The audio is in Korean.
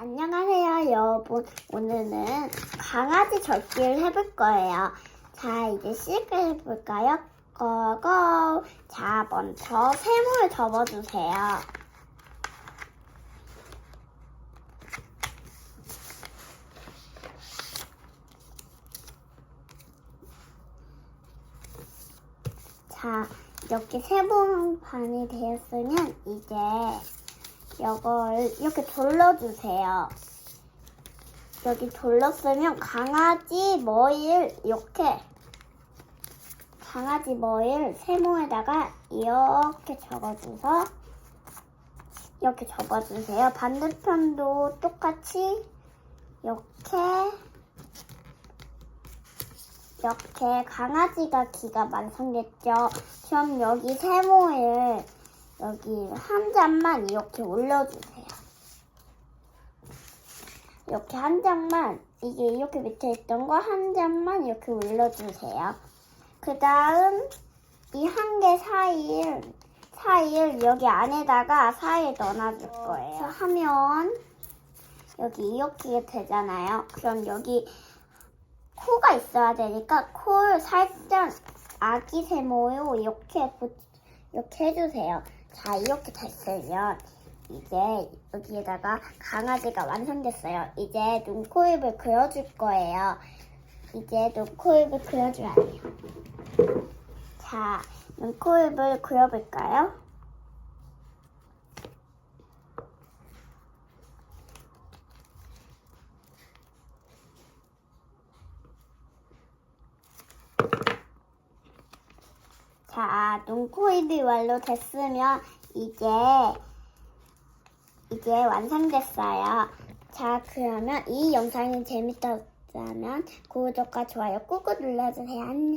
안녕하세요, 여러분. 오늘은 강아지 접기를 해볼 거예요. 자, 이제 시작해볼까요? 고고! 자, 먼저 세모를 접어주세요. 자, 이렇게 세모판이 되었으면 이제 이걸 이렇게 돌려주세요. 여기 돌렸으면 강아지 머리를 이렇게 강아지 머리를 세모에다가 이렇게 접어줘서 이렇게 접어주세요. 반대편도 똑같이 이렇게 이렇게 강아지가 귀가 완성됐죠. 그럼 여기 세모를 여기 한 장만 이렇게 올려주세요. 이렇게 한 장만 이게 이렇게 밑에 있던 거 한 장만 이렇게 올려주세요. 그 다음 이 한 개 사이를 사이를 여기 안에다가 사이에 넣어놔줄 거예요. 하면 여기 이렇게 되잖아요. 그럼 여기 코가 있어야 되니까 코를 살짝 아기 세모로 이렇게 붙- 이렇게 해주세요. 자 이렇게 됐으면 이제 여기에다가 강아지가 완성됐어요. 이제 눈, 코, 입을 그려줄 거예요. 이제 눈, 코, 입을 그려줘야 돼요. 자, 눈, 코, 입을 그려볼까요? 자, 눈, 코, 입이 완료됐으면 이제 이제 완성됐어요. 자, 그러면 이 영상이 재밌었다면 구독과 좋아요 꾹꾹 눌러주세요. 안녕.